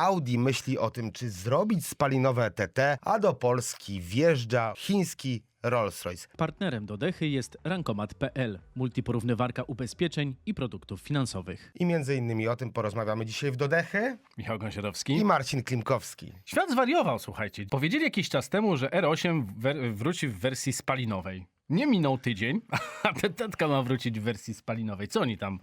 Audi myśli o tym, czy zrobić spalinowe TT, a do Polski wjeżdża chiński Rolls-Royce. Partnerem do Dechy jest Rankomat.pl, multiporównywarka ubezpieczeń i produktów finansowych. I między innymi o tym porozmawiamy dzisiaj w Dodechy Michał i Gąsiorowski. Marcin Klimkowski. Świat zwariował, słuchajcie. Powiedzieli jakiś czas temu, że R8 wer- wróci w wersji spalinowej. Nie minął tydzień, a tetka ma wrócić w wersji spalinowej. Co oni tam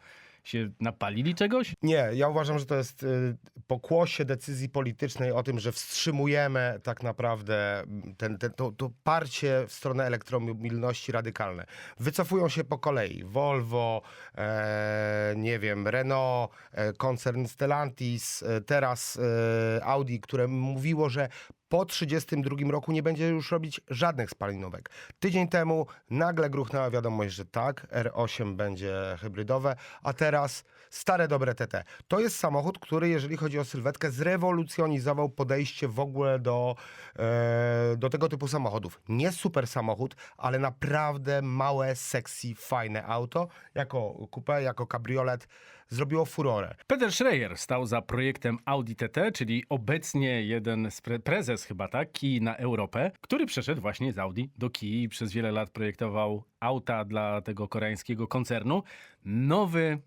się napalili czegoś? Nie, ja uważam, że to jest y, pokłosie decyzji politycznej o tym, że wstrzymujemy tak naprawdę ten, ten, to, to parcie w stronę elektromobilności radykalne. Wycofują się po kolei Volvo, e, nie wiem, Renault, e, koncern Stellantis, e, teraz e, Audi, które mówiło, że po 32 roku nie będzie już robić żadnych spalinówek. Tydzień temu nagle gruchnęła wiadomość, że tak, R8 będzie hybrydowe, a teraz stare dobre TT. To jest samochód, który jeżeli chodzi o sylwetkę zrewolucjonizował podejście w ogóle do, e, do tego typu samochodów. Nie super samochód, ale naprawdę małe, sexy, fajne auto. Jako coupé, jako kabriolet zrobiło furorę. Peter Schreier stał za projektem Audi TT, czyli obecnie jeden z pre- prezes chyba, tak, Kii na Europę, który przeszedł właśnie z Audi do Kii i przez wiele lat projektował auta dla tego koreańskiego koncernu. Nowy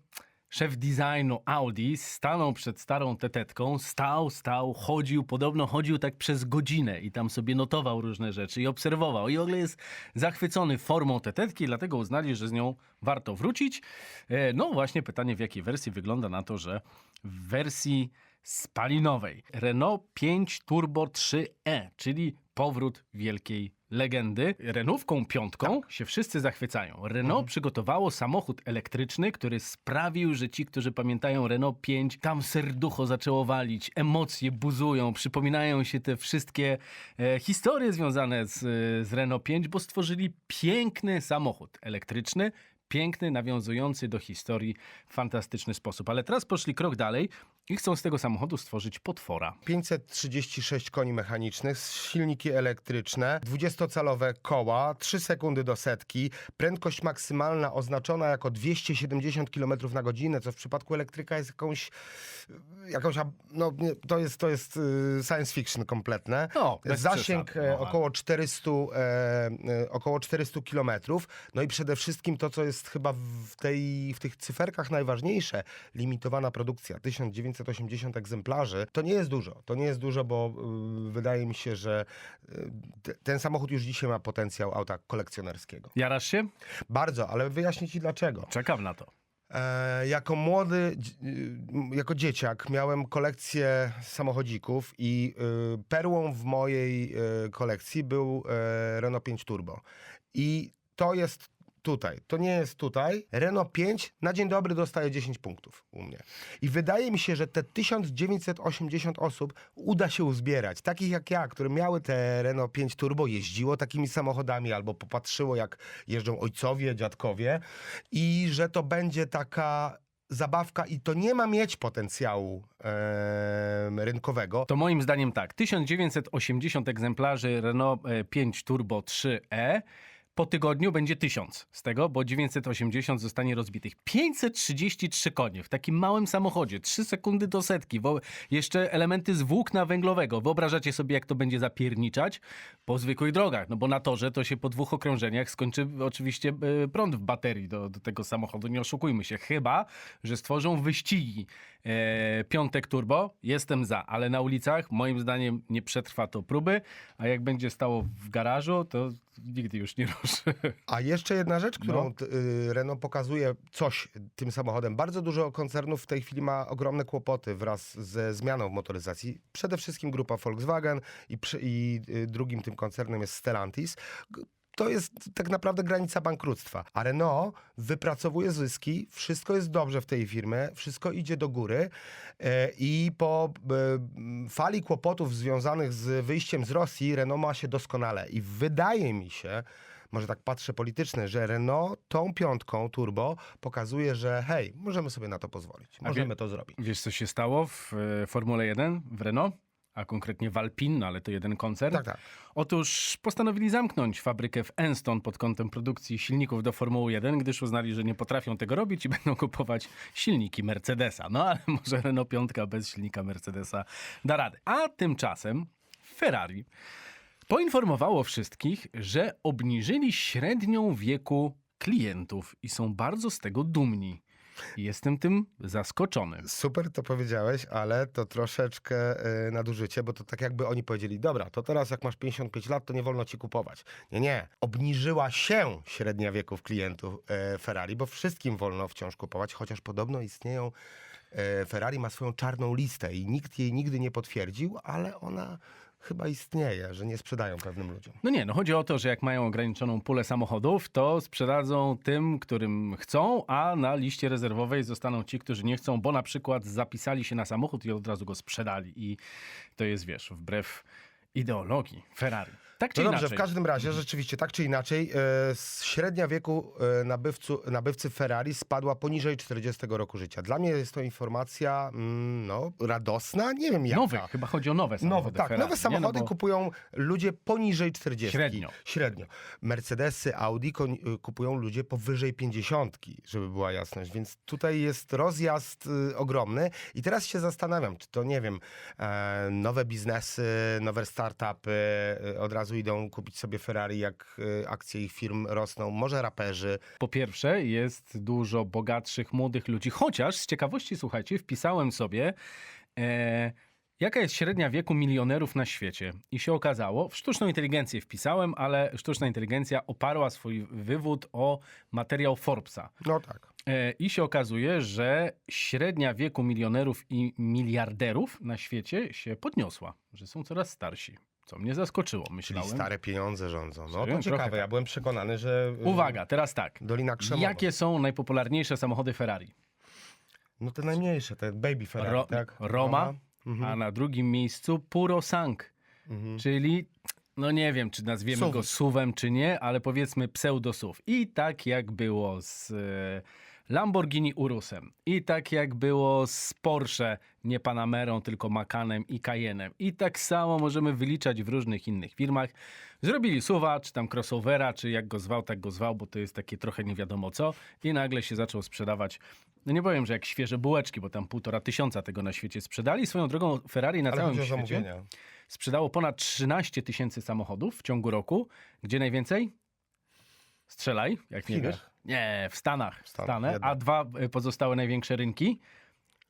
szef designu Audi stanął przed starą tetetką, stał, stał, chodził, podobno chodził tak przez godzinę i tam sobie notował różne rzeczy i obserwował. I w ogóle jest zachwycony formą tetetki, dlatego uznali, że z nią warto wrócić. E, No właśnie pytanie, w jakiej wersji wygląda na to, że w wersji spalinowej Renault 5 Turbo 3e, czyli powrót wielkiej legendy. Renówką piątką się wszyscy zachwycają. Renault przygotowało samochód elektryczny, który sprawił, że ci, którzy pamiętają Renault 5, tam serducho zaczęło walić, emocje buzują, przypominają się te wszystkie e, historie związane z, e, z Renault 5, bo stworzyli piękny samochód elektryczny, piękny, nawiązujący do historii w fantastyczny sposób. Ale teraz poszli krok dalej i chcą z tego samochodu stworzyć potwora. 536 koni mechanicznych, silniki elektryczne, 20-calowe koła, 3 sekundy do setki, prędkość maksymalna oznaczona jako 270 km na godzinę, co w przypadku elektryka jest jakąś, jakąś no nie, to jest, to jest y, science fiction kompletne. No, Zasięg przesady, e, no, ale- około 400, e, e, około 400 kilometrów. No i przede wszystkim to, co jest chyba w, tej, w tych cyferkach najważniejsze, limitowana produkcja, 1980 egzemplarzy, to nie jest dużo. To nie jest dużo, bo y, wydaje mi się, że y, te- ten samochód już dzisiaj ma potencjał auta kolekcjonerskiego. Jarasz się? Bardzo, ale wyjaśnię ci dlaczego. Czekam na to. E, jako młody, y, jako dzieciak miałem kolekcję samochodzików i y, perłą w mojej kolekcji był e, Renault 5 Turbo. I to jest tutaj, to nie jest tutaj. Renault 5 na dzień dobry dostaje 10 punktów u mnie. I wydaje mi się, że te 1980 osób uda się uzbierać. Takich jak ja, które miały te Renault 5 Turbo, jeździło takimi samochodami albo popatrzyło jak jeżdżą ojcowie, dziadkowie i że to będzie taka zabawka i to nie ma mieć potencjału em, rynkowego. To moim zdaniem tak. 1980 egzemplarzy Renault e, 5 Turbo 3e. Po tygodniu będzie 1000 z tego, bo 980 zostanie rozbitych. 533 konie w takim małym samochodzie, 3 sekundy do setki, jeszcze elementy z włókna węglowego. Wyobrażacie sobie, jak to będzie zapierniczać po zwykłych drogach, no bo na torze to się po dwóch okrążeniach skończy oczywiście e, prąd w baterii do, do tego samochodu, nie oszukujmy się. Chyba, że stworzą wyścigi e, piątek turbo, jestem za, ale na ulicach moim zdaniem nie przetrwa to próby, a jak będzie stało w garażu, to nigdy już nie ruszy. A jeszcze jedna rzecz, którą No. y, Renault pokazuje coś tym samochodem. Bardzo dużo koncernów w tej chwili ma ogromne kłopoty wraz ze zmianą w motoryzacji. Przede wszystkim grupa Volkswagen i, przy, i y, drugim tym koncernem jest Stellantis. To jest tak naprawdę granica bankructwa. A Renault wypracowuje zyski, wszystko jest dobrze w tej firmie, wszystko idzie do góry e, i po e, fali kłopotów związanych z wyjściem z Rosji Renault ma się doskonale. I wydaje mi się, może tak patrzę polityczne, że Renault tą piątką turbo pokazuje, że hej, możemy sobie na to pozwolić. Możemy wie- to zrobić. Wiesz, co się stało w e, Formule 1 w Renault? A konkretnie Walpin, no ale to jeden koncern. Tak, tak. Otóż postanowili zamknąć fabrykę w Enston pod kątem produkcji silników do Formuły 1, gdyż uznali, że nie potrafią tego robić i będą kupować silniki Mercedesa. No ale może Renault 5 bez silnika Mercedesa da radę. A tymczasem Ferrari poinformowało wszystkich, że obniżyli średnią wieku klientów i są bardzo z tego dumni. Jestem tym zaskoczony. Super to powiedziałeś, ale to troszeczkę y, nadużycie, bo to tak jakby oni powiedzieli, dobra, to teraz jak masz 55 lat, to nie wolno ci kupować. Nie, nie. Obniżyła się średnia wieków klientów e, Ferrari, bo wszystkim wolno wciąż kupować, chociaż podobno istnieją, e, Ferrari ma swoją czarną listę i nikt jej nigdy nie potwierdził, ale ona chyba istnieje, że nie sprzedają pewnym ludziom. No nie, no chodzi o to, że jak mają ograniczoną pulę samochodów, to sprzedadzą tym, którym chcą, a na liście rezerwowej zostaną ci, którzy nie chcą, bo na przykład zapisali się na samochód i od razu go sprzedali. I to jest, wiesz, wbrew ideologii Ferrari. Tak czy No dobrze, inaczej. w każdym razie rzeczywiście tak czy inaczej e, średnia wieku e, nabywcu, nabywcy Ferrari spadła poniżej 40 roku życia. Dla mnie jest to informacja mm, no, radosna, nie wiem jaka. Nowy, chyba chodzi o nowe samochody Nowe, tak, Ferrari, nowe nie? samochody no bo kupują ludzie poniżej 40. Średnio. Średnio. Mercedesy, Audi y, kupują ludzie powyżej 50, żeby była jasność. Więc tutaj jest rozjazd y, ogromny. I teraz się zastanawiam, czy to, nie wiem, e, nowe biznesy, nowe startupy od razu idą kupić sobie Ferrari, jak y, akcje ich firm rosną. Może raperzy. Po pierwsze, jest dużo bogatszych, młodych ludzi, chociaż z ciekawości, słuchajcie, wpisałem sobie, e, jaka jest średnia wieku milionerów na świecie. I się okazało, w sztuczną inteligencję wpisałem, ale sztuczna inteligencja oparła swój wywód o materiał Forbesa. No tak. E, I się okazuje, że średnia wieku milionerów i miliarderów na świecie się podniosła, że są coraz starsi. Co mnie zaskoczyło, Czyli myślałem. stare pieniądze rządzą. No Serio? to ciekawe. tak. Ja byłem przekonany, że... y, Uwaga, teraz tak. Dolina Krzemowa. Jakie są najpopularniejsze samochody Ferrari? No te najmniejsze, te baby Ferrari, Ro- tak? Roma, Mhm. a na drugim miejscu Puro Sang, Mhm. czyli no nie wiem, czy nazwiemy go SUVem, czy nie, ale powiedzmy pseudo SUV. I tak jak było z e, Lamborghini Urusem, i tak jak było z Porsche, nie Panamerą, tylko Macanem i Cayennem. I tak samo możemy wyliczać w różnych innych firmach. Zrobili SUVa, czy tam crossovera, czy jak go zwał, tak go zwał, bo to jest takie trochę nie wiadomo co. I nagle się zaczął sprzedawać, no nie powiem, że jak świeże bułeczki, bo tam półtora tysiąca tego na świecie sprzedali. Swoją drogą Ferrari na Ale całym świecie zamówienia. sprzedało ponad 13 tysięcy samochodów w ciągu roku. Gdzie najwięcej? Strzelaj, jak nie wiesz. Nie, w Stanach. W Stanach, Stany. A jednak. dwa y, pozostałe największe rynki?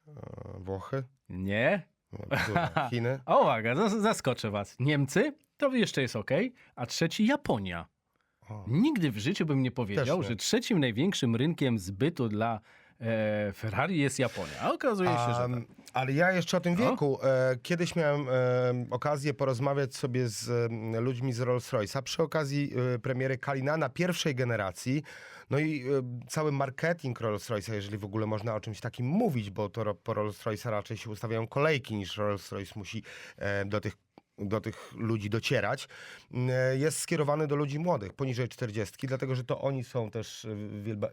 E, Włochy, Nie. no, dużo. Chiny. A uwaga, zas- zaskoczę was. Niemcy? To jeszcze jest ok. A trzeci Japonia. O. Nigdy w życiu bym nie powiedział, Też nie. że trzecim największym rynkiem zbytu dla e, Ferrari jest Japonia. A okazuje się, że tak. ale ja jeszcze o tym No. wieku. E, kiedyś miałem e, okazję porozmawiać sobie z e, ludźmi z Rolls-Royce'a przy okazji e, premiery Kalinana pierwszej generacji. No i e, cały marketing Rolls-Royce'a, jeżeli w ogóle można o czymś takim mówić, bo to po Rolls-Royce'a raczej się ustawiają kolejki niż Rolls-Royce musi e, do tych do tych ludzi docierać, e, jest skierowany do ludzi młodych, poniżej 40, dlatego że to oni są też e,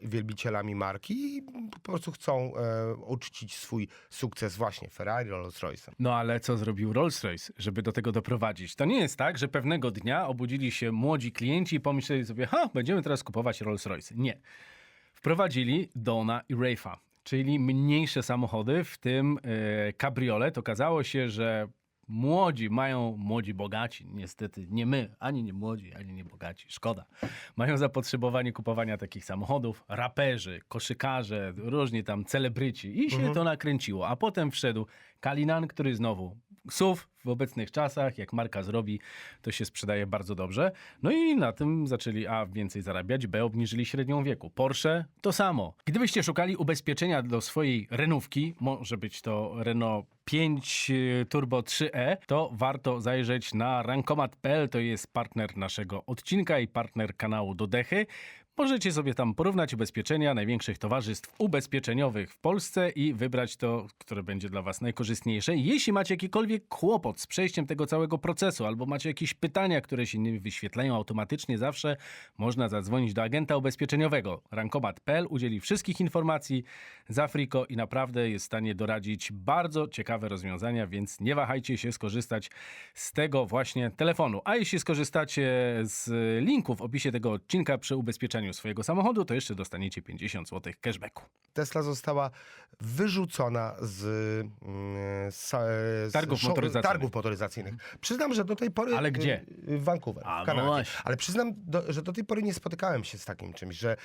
wielbicielami marki i po prostu chcą e, uczcić swój sukces właśnie Ferrari, Rolls-Royce'em. No ale co zrobił Rolls-Royce, żeby do tego doprowadzić? To nie jest tak, że pewnego dnia obudzili się młodzi klienci i pomyśleli sobie, ha, będziemy teraz kupować Rolls-Royce. Nie. Wprowadzili Dona i Rafa, czyli mniejsze samochody, w tym e, kabriolet. Okazało się, że młodzi mają, młodzi bogaci, niestety nie my, ani nie młodzi, ani nie bogaci, szkoda, mają zapotrzebowanie kupowania takich samochodów, raperzy, koszykarze, różni tam celebryci i się to nakręciło. A potem wszedł Kalinan, który znowu SUV w obecnych czasach, jak marka zrobi, to się sprzedaje bardzo dobrze. No i na tym zaczęli A więcej zarabiać, B obniżyli średnią wieku. Porsche to samo. Gdybyście szukali ubezpieczenia do swojej renówki, może być to Renault 5 y, Turbo 3e, to warto zajrzeć na rankomat.pl, to jest partner naszego odcinka i partner kanału Dodechy. Możecie sobie tam porównać ubezpieczenia największych towarzystw ubezpieczeniowych w Polsce i wybrać to, które będzie dla Was najkorzystniejsze. Jeśli macie jakikolwiek kłopot z przejściem tego całego procesu, albo macie jakieś pytania, które się nie wyświetlają automatycznie, zawsze można zadzwonić do agenta ubezpieczeniowego. Rankomat.pl udzieli wszystkich informacji z Afriko i naprawdę jest w stanie doradzić bardzo ciekawe rozwiązania, więc nie wahajcie się skorzystać z tego właśnie telefonu. A jeśli skorzystacie z linku w opisie tego odcinka przy ubezpieczeniu swojego samochodu, to jeszcze dostaniecie 50 zł cashbacku. Tesla została wyrzucona z, mm, z, z Targów show- motoryzacyjnych. targów motoryzacyjnych. Przyznam, że do tej pory... Ale gdzie? y, W Vancouver, A, no w Kanadzie. właśnie. Ale przyznam, do, że do tej pory nie spotykałem się z takim czymś, że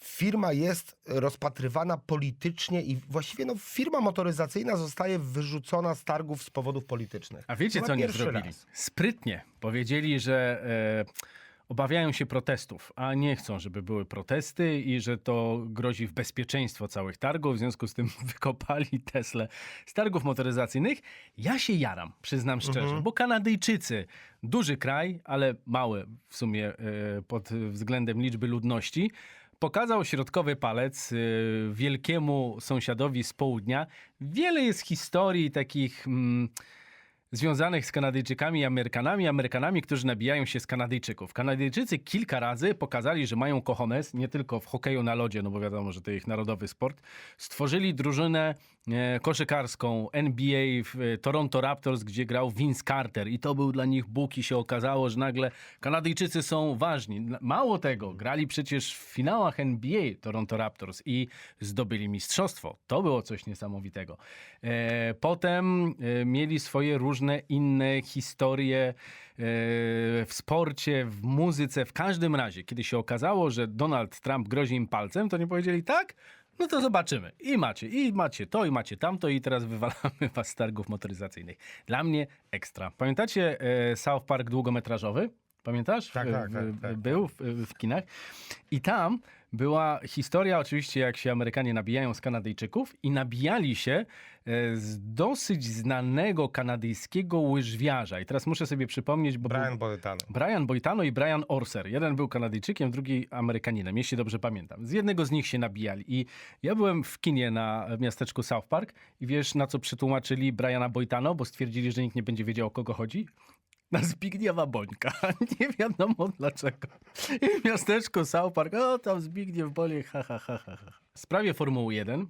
firma jest rozpatrywana politycznie i właściwie no, firma motoryzacyjna zostaje wyrzucona z targów z powodów politycznych. A wiecie, Chyba co oni zrobili? raz. Sprytnie powiedzieli, że e, obawiają się protestów, a nie chcą, żeby były protesty i że to grozi w bezpieczeństwo całych targów. W związku z tym wykopali Tesla z targów motoryzacyjnych. Ja się jaram, przyznam szczerze, bo Kanadyjczycy, duży kraj, ale mały w sumie e, pod względem liczby ludności, pokazał środkowy palec y, wielkiemu sąsiadowi z południa. Wiele jest historii takich mm, związanych z Kanadyjczykami i Amerykanami, Amerykanami, którzy nabijają się z Kanadyjczyków. Kanadyjczycy kilka razy pokazali, że mają kochones, nie tylko w hokeju na lodzie, no bo wiadomo, że to ich narodowy sport. Stworzyli drużynę koszykarską NBA w e, Toronto Raptors, gdzie grał Vince Carter i to był dla nich Bóg i się okazało, że nagle Kanadyjczycy są ważni. Mało tego, grali przecież w finałach NBA Toronto Raptors i zdobyli mistrzostwo. To było coś niesamowitego. E, potem e, mieli swoje różne inne historie e, w sporcie, w muzyce, w każdym razie. Kiedy się okazało, że Donald Trump grozi im palcem, to nie powiedzieli tak? No to zobaczymy. I macie, i macie to, i macie tamto, i teraz wywalamy was z targów motoryzacyjnych. Dla mnie ekstra. Pamiętacie e, South Park długometrażowy? Pamiętasz? Tak, W- tak, tak, tak. Był w, w kinach. I tam była historia, oczywiście, jak się Amerykanie nabijają z Kanadyjczyków i nabijali się e, z dosyć znanego kanadyjskiego łyżwiarza. I teraz muszę sobie przypomnieć, bo był Brian Boyetano. Brian Boitano i Brian Orser. Jeden był Kanadyjczykiem, drugi Amerykaninem, jeśli dobrze pamiętam. Z jednego z nich się nabijali. I ja byłem w kinie na miasteczku South Park i wiesz, na co przetłumaczyli Briana Boitano, bo stwierdzili, że nikt nie będzie wiedział, o kogo chodzi? Na Zbigniewa Bońka. Nie wiadomo dlaczego. I w miasteczku South Park, o tam Zbigniew Boniek, ha, ha, ha, ha. W sprawie Formuły 1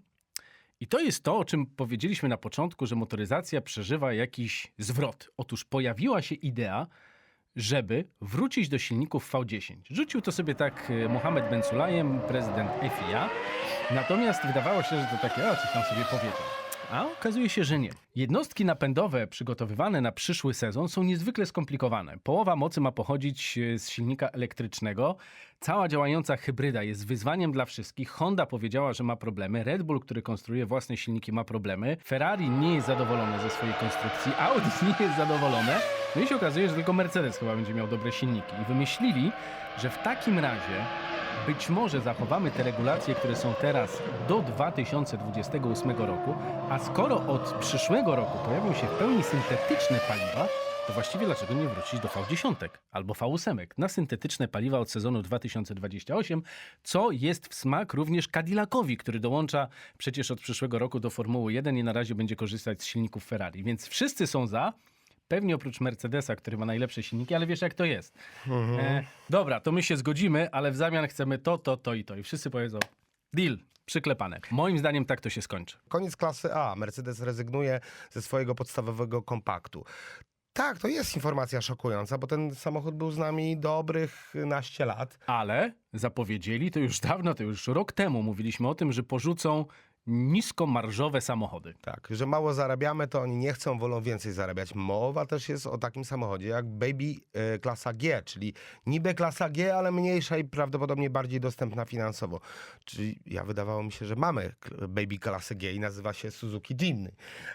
i to jest to, o czym powiedzieliśmy na początku, że motoryzacja przeżywa jakiś zwrot. Otóż pojawiła się idea, żeby wrócić do silników V10. Rzucił to sobie tak e, Mohamed Ben prezydent FIA. Natomiast wydawało się, że to takie, o, coś tam sobie powiedział. A okazuje się, że nie. Jednostki napędowe przygotowywane na przyszły sezon są niezwykle skomplikowane. Połowa mocy ma pochodzić e, z silnika elektrycznego. Cała działająca hybryda jest wyzwaniem dla wszystkich. Honda powiedziała, że ma problemy. Red Bull, który konstruuje własne silniki, ma problemy. Ferrari nie jest zadowolone ze swojej konstrukcji. Audi nie jest zadowolone. No i się okazuje, że tylko Mercedes chyba będzie miał dobre silniki. I wymyślili, że w takim razie być może zachowamy te regulacje, które są teraz do 2028 roku, a skoro od przyszłego roku pojawią się w pełni syntetyczne paliwa, to właściwie dlaczego nie wrócić do V10 albo V8 na syntetyczne paliwa od sezonu 2028, co jest w smak również Cadillacowi, który dołącza przecież od przyszłego roku do Formuły 1 i na razie będzie korzystać z silników Ferrari. Więc wszyscy są za, Pewnie oprócz Mercedesa, który ma najlepsze silniki, ale wiesz jak to jest. E, dobra, to my się zgodzimy, ale w zamian chcemy to, to, to i to. I wszyscy powiedzą, deal, przyklepane. Moim zdaniem tak to się skończy. Koniec klasy A. Mercedes rezygnuje ze swojego podstawowego kompaktu. Tak, to jest informacja szokująca, bo ten samochód był z nami dobrych naście lat. Ale zapowiedzieli to już dawno, to już rok temu mówiliśmy o tym, że porzucą niskomarżowe samochody. Tak, że mało zarabiamy, to oni nie chcą, wolą więcej zarabiać. Mowa też jest o takim samochodzie jak Baby e, klasa G, czyli niby klasa G, ale mniejsza i prawdopodobnie bardziej dostępna finansowo. Czyli ja wydawało mi się, że mamy Baby klasę G i nazywa się Suzuki Jimny,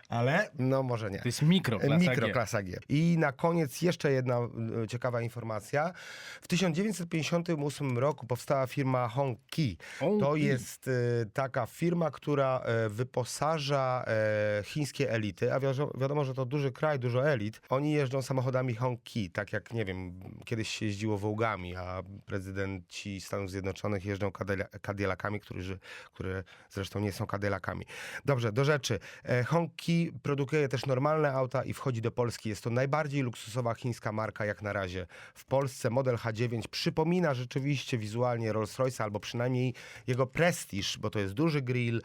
ale no może nie. To jest mikro klasa G. Mikroklasa G. I na koniec jeszcze jedna e, ciekawa informacja. W 1958 roku powstała firma Hongqi. To jest e, taka firma, która która e, wyposaża e, chińskie elity, a wiadomo, że to duży kraj, dużo elit. Oni jeżdżą samochodami Hongqi, tak jak, nie wiem, kiedyś się jeździło Wołgami, a prezydenci Stanów Zjednoczonych jeżdżą Cadilla- Cadillacami, którzy, które zresztą nie są Cadillacami. Dobrze, do rzeczy. E, Hongqi produkuje też normalne auta i wchodzi do Polski. Jest to najbardziej luksusowa chińska marka jak na razie w Polsce. Model H9 przypomina rzeczywiście wizualnie Rolls-Royce, albo przynajmniej jego prestiż, bo to jest duży grill,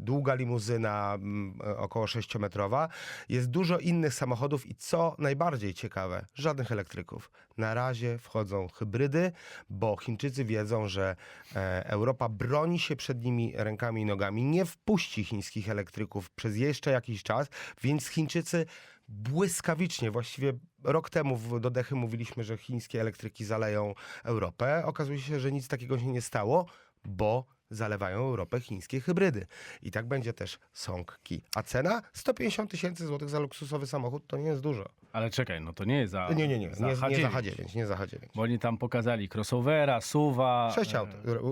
długa limuzyna, e, około 6-metrowa. Jest dużo innych samochodów i co najbardziej ciekawe, żadnych elektryków. Na razie wchodzą hybrydy, bo Chińczycy wiedzą, że e, Europa broni się przed nimi rękami i nogami, nie wpuści chińskich elektryków przez jeszcze jakiś czas, więc Chińczycy błyskawicznie, właściwie rok temu w Dodechy mówiliśmy, że chińskie elektryki zaleją Europę. Okazuje się, że nic takiego się nie stało, bo zalewają Europę chińskie hybrydy. I tak będzie też Songki. A cena? 150 tysięcy złotych za luksusowy samochód to nie jest dużo. Ale czekaj, no to nie jest za Nie, nie, nie, za nie, H9. nie za H9, nie za H9. Bo oni tam pokazali crossovera, suwa. Sześć e, aut,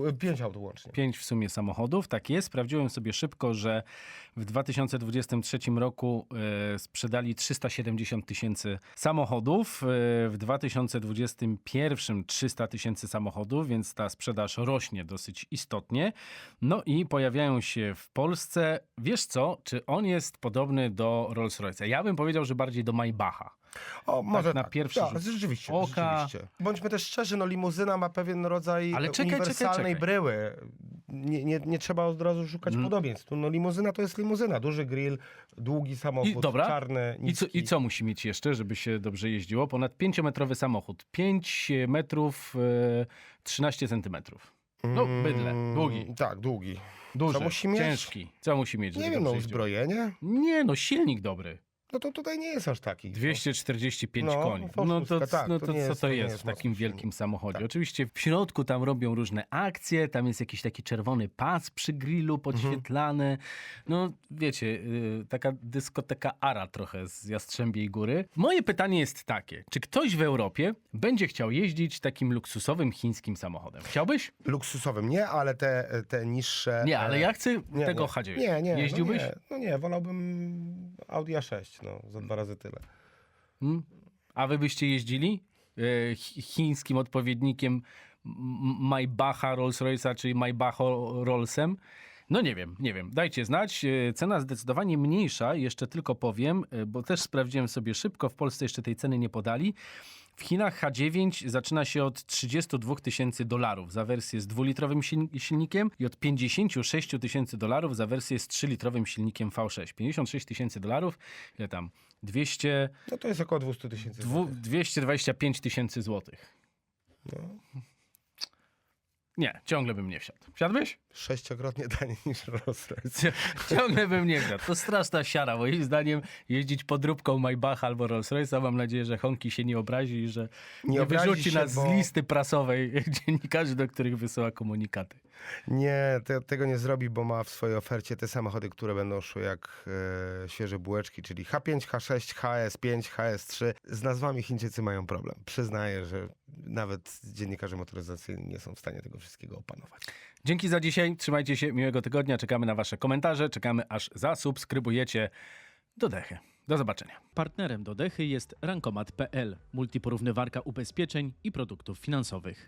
e, pięć aut łącznie. Pięć w sumie samochodów, tak jest. Sprawdziłem sobie szybko, że w 2023 roku e, sprzedali 370 tysięcy samochodów, e, w 2021 300 tysięcy samochodów, więc ta sprzedaż rośnie dosyć istotnie. No i pojawiają się w Polsce. Wiesz co, czy on jest podobny do Rolls-Royce'a? Ja bym powiedział, że bardziej do Maybacha. O, może na tak. pierwszy tak, rzut rzeczywiście, oka. rzeczywiście. Bądźmy też szczerzy, no limuzyna ma pewien rodzaj Ale e, czekaj, czekaj, uniwersalnej czekaj. bryły. Nie, nie, nie trzeba od razu szukać Mm. podobieństw. No limuzyna to jest limuzyna. Duży grill, długi samochód, I, dobra. czarny, I co. I co musi mieć jeszcze, żeby się dobrze jeździło? Ponad 5-metrowy samochód. 5 metrów, e, 13 centymetrów. No, bydle, Mm, długi. Tak, długi. Duży, Co musi mieć? ciężki. Co musi mieć? Nie wiem, no uzbrojenie? Nie, no silnik dobry. No to tutaj nie jest aż taki. 245 No, koni. no, No to, tak, no to to co jest- to jest jest w takim wielkim samochodzie? Tak. Oczywiście w środku tam robią różne akcje, tam jest jakiś taki czerwony pas przy grillu Mhm. podświetlany. No wiecie, y, taka dyskoteka Ara trochę z Jastrzębiej Góry. Moje pytanie jest takie, czy ktoś w Europie będzie chciał jeździć takim luksusowym chińskim samochodem? Chciałbyś? Luksusowym nie, ale te, te niższe... Nie, ale e, ja chcę nie, tego nie. H9. Nie, nie. Jeździłbyś? No nie, no nie, wolałbym Audi A6, no, za dwa razy tyle. Hmm? A wy byście jeździli e, chi- chińskim odpowiednikiem Maybacha Rolls-Royce'a, czyli Maybacho Rollsem? No nie wiem, nie wiem. Dajcie znać. E, Cena zdecydowanie mniejsza, jeszcze tylko powiem, e, bo też sprawdziłem sobie szybko, w Polsce jeszcze tej ceny nie podali. W Chinach H9 zaczyna się od 32 tysięcy dolarów za wersję z dwulitrowym silni- silnikiem i od 56 tysięcy dolarów za wersję z 3-litrowym silnikiem V6. 56 tysięcy dolarów, ile tam? 200, No to jest około 200 tysięcy. dwu, 225 tysięcy złotych. No, Nie, ciągle bym nie wsiadł. Wsiadłbyś? sześciokrotnie taniej niż Rolls-Royce. ciągle bym nie wsiadł. To straszna siara. Moim zdaniem jeździć podróbką Maybacha albo Rolls-Royce'a. Mam nadzieję, że Honki się nie obrazi i że nie, Nie wyrzuci się, nas bo- z listy prasowej dziennikarzy, do których wysyła komunikaty. Nie, te, tego nie zrobi, bo ma w swojej ofercie te samochody, które będą szły jak e, świeże bułeczki, czyli H5, H6, HS5, HS3. Z nazwami Chińczycy mają problem. Przyznaję, że nawet dziennikarze motoryzacyjni nie są w stanie tego wszystkiego opanować. Dzięki za dzisiaj. Trzymajcie się. Miłego tygodnia. Czekamy na wasze komentarze. Czekamy aż zasubskrybujecie do dechy. Do zobaczenia. Partnerem Dodechy jest Rankomat.pl, multiporównywarka ubezpieczeń i produktów finansowych.